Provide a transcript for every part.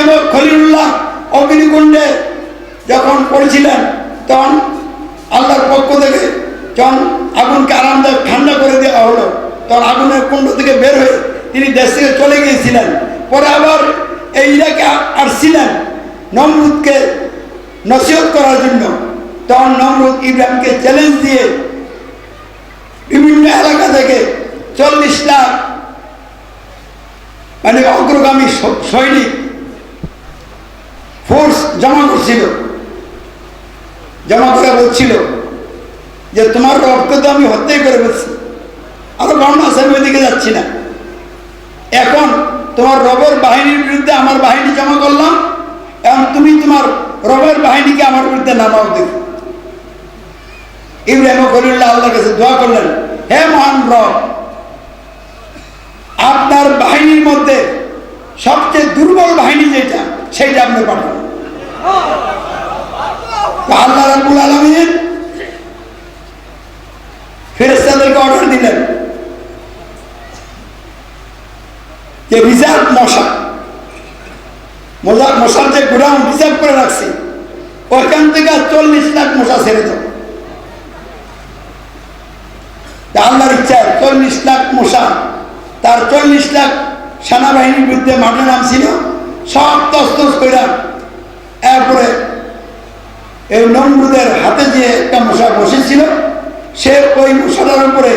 ইব্রাহিম খলিলুল্লাহ অগ্নিকুণ্ডে যখন পড়েছিলেন, তখন আল্লাহর পক্ষ থেকে যখন আগুনকে আরামদায়ক ঠান্ডা করে দেওয়া হলো, তখন আগুনের কুণ্ড থেকে বের হয়ে তিনি দেশ থেকে চলে গিয়েছিলেন। পরে আবার এই ইরাকে আসছিলেন নমরুদকে নসিহত করার জন্য। তখন নমরুদ ইব্রাহিমকে চ্যালেঞ্জ দিয়ে বিভিন্ন এলাকা থেকে চল্লিশ লাখ মানে অগ্রগামী সৈনিক জমা করছিল। জমা করে বলছিল যে, তোমার রক্ত তো আমি হত্যাই করে বলছি আরও বর্ণ আছে, আমি ওইদিকে যাচ্ছি না। এখন তোমার রবের বাহিনীর বিরুদ্ধে আমার বাহিনী জমা করলাম এখন তুমি তোমার রবের বাহিনীকে আমার বিরুদ্ধে নামাও দেখো ইব্রাহিম খলিল্লাহ আল্লাহর কাছে দোয়া করলেন, হে মহান রব, আপনার বাহিনীর মধ্যে সবচেয়ে দুর্বল বাহিনী যেটা, সেইটা আপনি পাঠান। আল্লাহ রাবুল আলমিন ফেরেস্তাদেরকে অর্ডার দিলেন। যে রিজার্ভ মশা। মশা মশার যে গোডাউন রিজার্ভ করে রাখছি, ওইখান থেকে চল্লিশ লাখ মশা ছেড়ে দেব আল্লাহর ইচ্ছা, চল্লিশ লাখ মশা। তার চল্লিশ লাখ সেনাবাহিনীর বিরুদ্ধে মাঠে নামছিল সব তস্তস করে এই নমরুদের হাতে যে একটা মশা বসেছিল, সে ওই মশাটার উপরে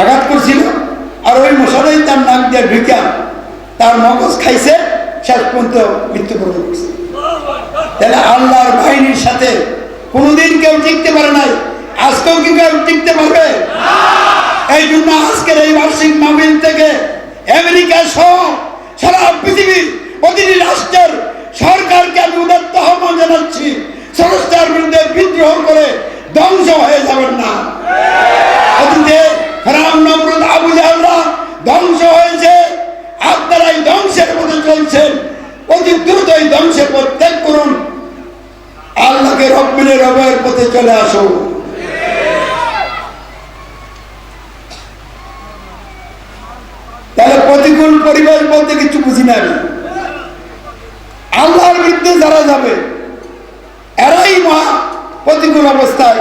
আঘাত করছিল, আর ওই মশাটাই তার নাক দিয়ে ঢুকা তার মগজ খাইছে, শেষ পর্যন্ত মৃত্যুবরণ করছে। তাহলে আল্লাহর বাহিনীর সাথে কোনোদিন কেউ টিকতে পারে নাই। আজকেও কি কেউ টিকতে পারবে? এই জন্য আজকের এই বার্ষিক মাহফিল থেকে আমেরিকা সহ সারা পৃথিবীর প্রতিটি রাষ্ট্রের বিদ্রোহ করে ধ্বংস হয়ে যাবেন না। অতীতে রাম আবু জাহলরা ধ্বংস হয়েছে। আপনারা এই ধ্বংসের মধ্যে চলছেন। অতি দ্রুত এই ধ্বংসের পথ ত্যাগ করুন। আল্লাহকে রব মিলে রবের পথে চলে আসুন। তাহলে প্রতিকূল পরিবেশ বলতে কিছু বুঝি না আমি। আল্লাহর বিরুদ্ধে যারা যাবে প্রতিকূল অবস্থায়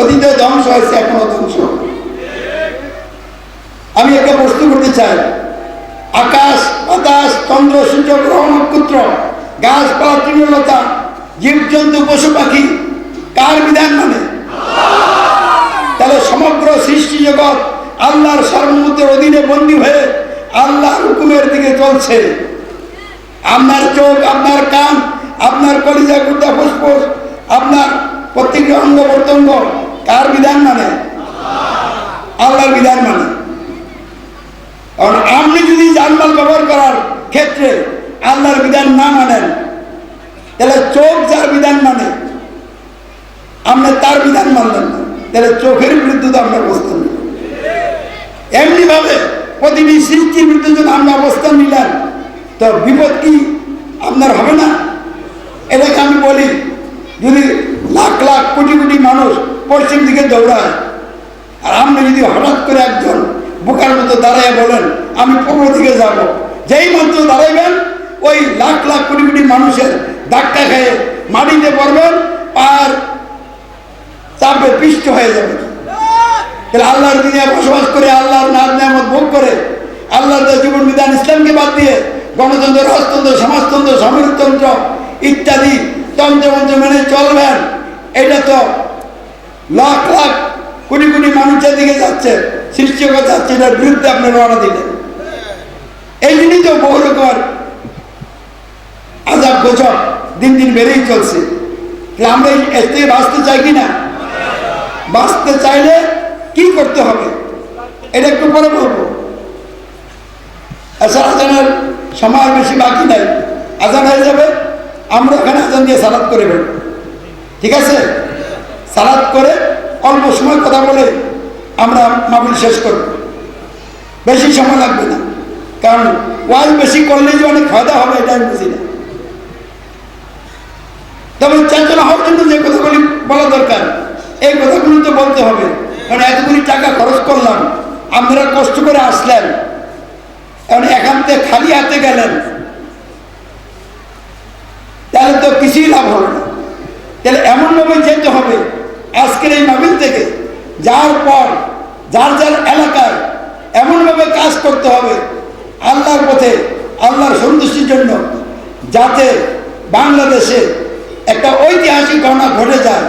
অতীতে ধ্বংস হয়েছে, এখনও ধ্বংস। আমি একে প্রশ্ন করতে চাই, আকাশ, বাতাস, চন্দ্র, সূর্য, গ্রহ, নক্ষত্র, গাছপালা, তৃণলতা, জীবজন্তু, পশু পাখি, কার বিধান মানে? তাহলে সমগ্র সৃষ্টি জগৎ আল্লাহর সার্বভৌমত্বের অধীনে বন্দী হয়ে আল্লাহর হুকুমের দিকে চলছে। আপনার চোখ, আপনার কান, আপনার কলিজা, গুদ্দা, ফুসফুস আপনার প্রত্যেকটি অঙ্গ প্রত্যঙ্গ কার বিধান মানে? আল্লাহর বিধান মানে। কারণ আপনি যদি জানমাল ব্যবহার করার ক্ষেত্রে আল্লাহর বিধান না মানেন, তাহলে চোখ যার বিধান মানে আপনি তার বিধান মানলেন না। তাহলে চোখের বিরুদ্ধে তো আমরা অবস্থান নিলাম এমনি ভাবে প্রতিটি সৃষ্টির বিরুদ্ধে যদি আমরা অবস্থান নিলাম তো বিপদ কি আপনার হবে না? এটাকে আমি বলি কোটি কোটি মানুষ পশ্চিম দিকে দৌড়ায়। আর আপনি যদি হঠাৎ করে একজন বোকার মতো দাঁড়ায় বলেন, আমি পূর্ব দিকে যাব। যেই মাত্র দাঁড়াইবেন, ওই লাখ লাখ কোটি কোটি মানুষের ধাক্কা খেয়ে মাটিতে পড়বেন আর চাপে পিষ্ট হয়ে যাবে তাহলে আল্লাহর দিনে বসবাস করে, আল্লাহর নাম নিয়ামত ভোগ করে, আল্লাহর জীবন বিধান ইসলামকে বাদ দিয়ে গণতন্ত্র রাজতন্ত্র সমাজতন্ত্র সামরিকতন্ত্র ইত্যাদি তন্ত্রমন্ত্র মেনে চলবেন। এটা তো লাখ লাখ কোটি কোটি মানুষের দিকে যাচ্ছে সৃষ্টিকর যাচ্ছে, এটার বিরুদ্ধে আপনি রওনা দিলেন। এই জন্যই তো বহু রকমের আজাব গোচর দিন দিন বেড়েই চলছে। আমরা এর থেকে বাঁচতে চাই কি না? বাঁচতে চাইলে কি করতে হবে? এটা একটু পরে বলব। আচ্ছা আজানের সময় বেশি বাকি নাই। আজান হয়ে যাবে, আমরা ওখানে আজান দিয়ে সালাদ করে ফেলব ঠিক আছে? সালাদ করে অল্প সময় কথা বলে আমরা মাহফিল শেষ করব। বেশি সময় লাগবে না। কারণ ওয়াজ বেশি করলে যে অনেক ফায়দা হবে এটা আমি বুঝি না। তবে চেতনা হওয়ার জন্য যে কথাগুলি বলা দরকার, এই কথাগুলি তো বলতে হবে। কারণ এতগুলি টাকা খরচ করলাম, আপনারা কষ্ট করে আসলেন। কারণ এখান থেকে খালি হাতে গেলেন। তাহলে তো কিছুই লাভ হবে না। এমনভাবে যেতে হবে। আজকের এই মাহফিল থেকে যার পর, যার যার এলাকায় এমনভাবে কাজ করতে হবে আল্লাহর পথে, আল্লাহর সন্তুষ্টির জন্য, যাতে বাংলাদেশে একটা ঐতিহাসিক ঘটনা ঘটে যায়।